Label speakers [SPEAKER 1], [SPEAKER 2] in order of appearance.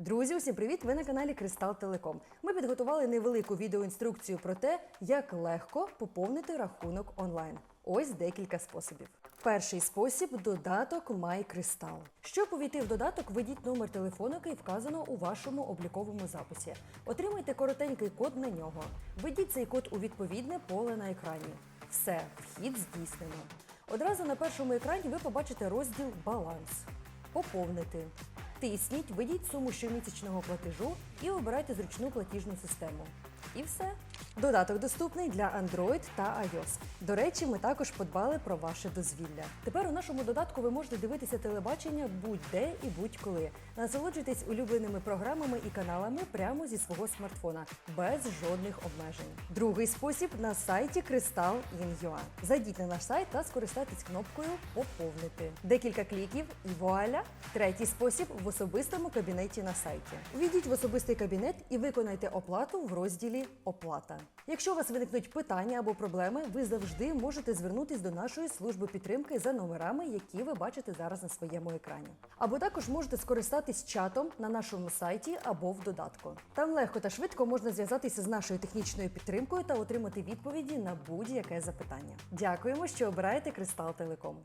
[SPEAKER 1] Друзі, усім привіт! Ви на каналі Кристал Телеком. Ми підготували невелику відеоінструкцію про те, як легко поповнити рахунок онлайн. Ось декілька способів. Перший спосіб додаток MyCrystal. Щоб увійти в додаток, введіть номер телефону, який вказано у вашому обліковому записі. Отримайте коротенький код на нього. Введіть цей код у відповідне поле на екрані. Все, вхід здійснено. Одразу на першому екрані ви побачите розділ Баланс. Поповнити. Тисніть, введіть суму щомісячного платежу і обирайте зручну платіжну систему. І все. Додаток доступний для Android та iOS. До речі, ми також подбали про ваше дозвілля. Тепер у нашому додатку ви можете дивитися телебачення будь-де і будь-коли. Насолоджуйтесь улюбленими програмами і каналами прямо зі свого смартфона, без жодних обмежень. Другий спосіб на сайті Crystal.in.ua. Зайдіть на наш сайт та скористайтесь кнопкою Поповнити. Декілька кліків і вуаля! Третій спосіб в особистому кабінеті на сайті. Введіть в особистий кабінет і виконайте оплату в розділі Оплата. Якщо у вас виникнуть питання або проблеми, ви завжди можете звернутись до нашої служби підтримки за номерами, які ви бачите зараз на своєму екрані. Або також можете скористатись чатом на нашому сайті або в додатку. Там легко та швидко можна зв'язатися з нашою технічною підтримкою та отримати відповіді на будь-яке запитання. Дякуємо, що обираєте Кристал Телеком.